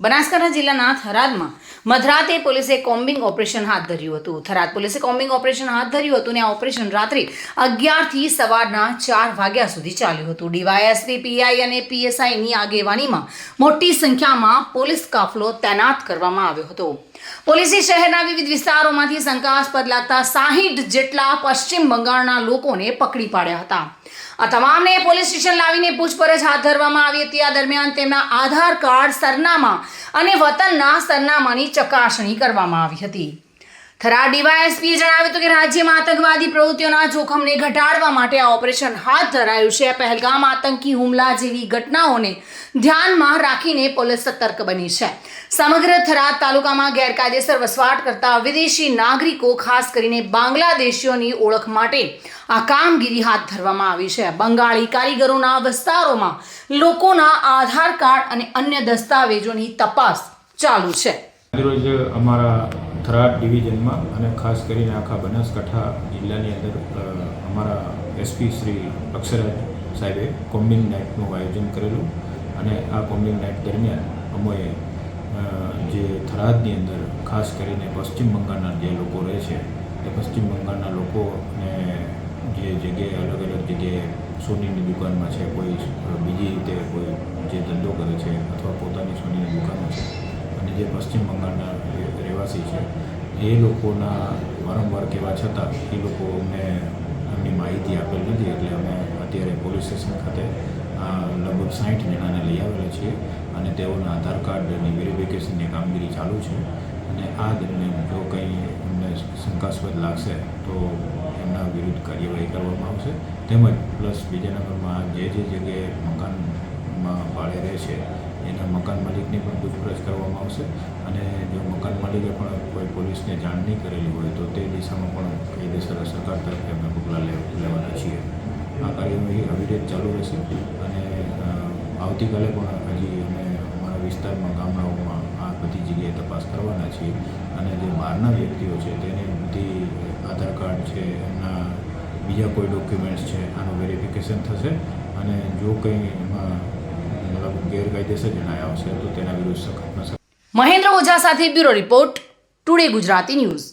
બનાસકાંઠા જિલ્લાના થરાદમાં મધરાતે પોલીસે combing operation હાથ ધર્યું હતું. થરાદ પોલીસે કોમ્બિંગ ઓપરેશન હાથ ધર્યું હતું અને આ ઓપરેશન રાત્રે અગિયારથી સવારના ચાર વાગ્યા સુધી ચાલ્યું હતું. ડીવાયએસપી, પીઆઈ અને પીએસઆઈની આગેવાનીમાં મોટી સંખ્યામાં પોલીસ કાફલો તૈનાત કરવામાં આવ્યો હતો. પોલીસે શહેરના વિવિધ વિસ્તારોમાંથી શંકાસ્પદ લાગતા સાહીઠ જેટલા પશ્ચિમ બંગાળના લોકોને પકડી પાડ્યા હતા. આ તમામને પોલીસ સ્ટેશન લાવીને પૂછપરછ હાથ ધરવામાં આવી હતી. આ દરમિયાન તેમના આધાર કાર્ડ સરનામા અને વતનના સરનામાની ચકાસણી કરવામાં આવી હતી. થરાદ ડીવાયએસપીએ જણાવ્યું હતું કે રાજ્યમાં આતંકવાદી પ્રવૃત્તિઓના જોખમને ઘટાડવા માટે આ ઓપરેશન હાથ ધરાયું છે. પહેલગામ આતંકી હુમલા જેવી ઘટનાઓને ધ્યાનમાં રાખીને પોલીસ સતર્ક બની છે. સમગ્ર થરાદ તાલુકામાં ગેરકાયદેસર વસવાટ કરતા વિદેશી નાગરિકો, ખાસ કરીને બાંગ્લાદેશીઓની ઓળખ માટે આ કામગીરી હાથ ધરવામાં આવી છે. બંગાળી કારીગરોના વિસ્તારોમાં લોકોના આધાર કાર્ડ અને અન્ય દસ્તાવેજોની તપાસ ચાલુ છે. અમારા થરાદ ડિવિઝનમાં અને ખાસ કરીને આખા બનાસકાંઠા જિલ્લાની અંદર અમારા એસપી શ્રી અક્ષરાજ સાહેબે કોમ્બિંગ નાઇટનું આયોજન કરેલું અને આ કોમ્બિંગ નાઇટ દરમિયાન અમોએ જે થરાદની અંદર ખાસ કરીને પશ્ચિમ બંગાળના જે લોકો રહે છે, એ પશ્ચિમ બંગાળના લોકોને જે જગ્યાએ અલગ અલગ જગ્યાએ સોનીની દુકાનમાં છે, કોઈ બીજી રીતે કોઈ જે ધંધો કરે છે અથવા પોતાની સોનીની દુકાનો છે અને જે પશ્ચિમ બંગાળના રહેવાસી છે, એ લોકોના વારંવાર કહેવા છતાં એ લોકો અમને એમની માહિતી આપેલ નથી. એટલે અમે અત્યારે પોલીસ સ્ટેશન ખાતે લગભગ સાઠ જણાને લઈ આવેલા છીએ અને તેઓના આધાર કાર્ડની વેરિફિકેશનની કામગીરી ચાલુ છે. અને આ દરમિયાન જો કંઈ અમને શંકાસ્પદ લાગશે, તો એમના વિરુદ્ધ કાર્યવાહી કરવામાં આવશે. તેમજ પ્લસ બીજા નંબરમાં જે જે જગ્યાએ મકાનમાં ભાડે રહે છે માલિકની પણ પૂછપરછ કરવામાં આવશે. અને જો મકાન માલિકે પણ કોઈ પોલીસને જાણ નહીં કરેલી હોય તો તે દિશામાં પણ કાયદેસર સરકાર તરફથી અમે પગલાં લેવાના છીએ. આ કાર્યવાહી અવિરત ચાલુ રહેશે. અને આવતીકાલે પણ હજી અમે અમારા વિસ્તારમાં ગામડાઓમાં આ બધી જગ્યાએ તપાસ કરવાના છીએ. અને જે બહારના વ્યક્તિઓ છે તેને બધી આધાર કાર્ડ છે, એમના બીજા કોઈ ડોક્યુમેન્ટ્સ છે, આનું વેરિફિકેશન થશે. અને જો કંઈ એમાં મતલબ ગેરકાયદેસર જણાયા હશે તો તેના વિરુદ્ધ સખતમાં સખત મહેન્દ્ર ઓઝા સાથે bureau report today Gujarati news.